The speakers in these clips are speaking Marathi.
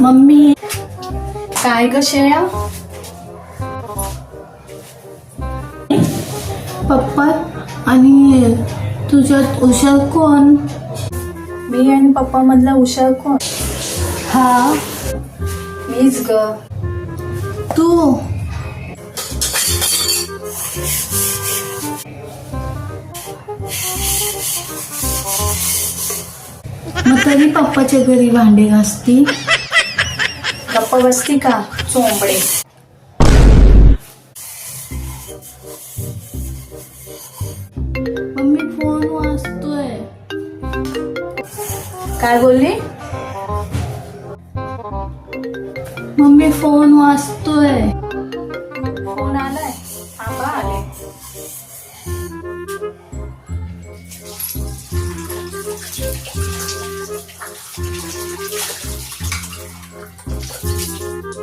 मम्मी काय ग श्रेया? पप्पा आणि तुझ्यात उषा कोण? मी आणि पप्पा मधला हुशार कोण? हा? मीच ग. तू? तरी पप्पाच्या घरी भांडे घासती गप्प बसती का? चोंबडे. मम्मी फोन वाजतोय. काय बोलली? मम्मी फोन वाजतोय. फोन आलाय? काय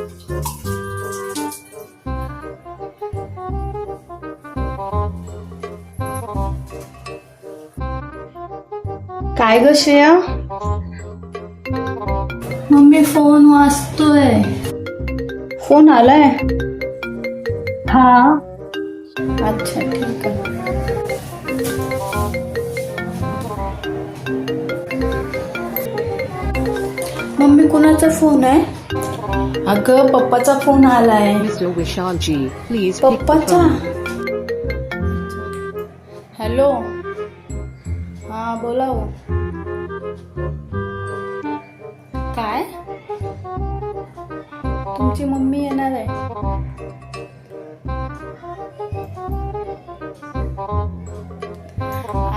ग श्रेया? मम्मी फोन वाजतोय. फोन आलाय? हा. अच्छा ठीक आहे. मम्मी कुणाचा फोन आहे? अगं पप्पाचा फोन आलाय. Pick the पप्पाचा. हॅलो हा बोला हो. काय? तुमची मम्मी येणार आहे.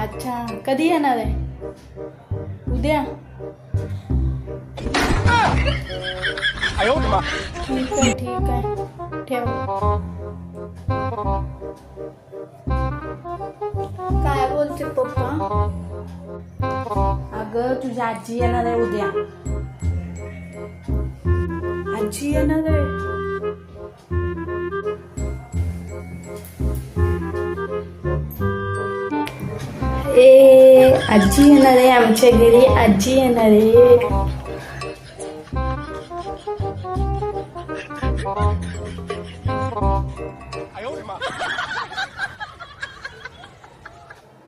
अच्छा कधी येणार आहे? उद्या. ठीक आहे ठीक आहे ठेव काय बोलते पप्पा? अगं तुझी आजी येणार आहे उद्या. आजी येणार आहे. ए आजी येणार आहे आमच्या घरी. आजी येणार आहे. oh you.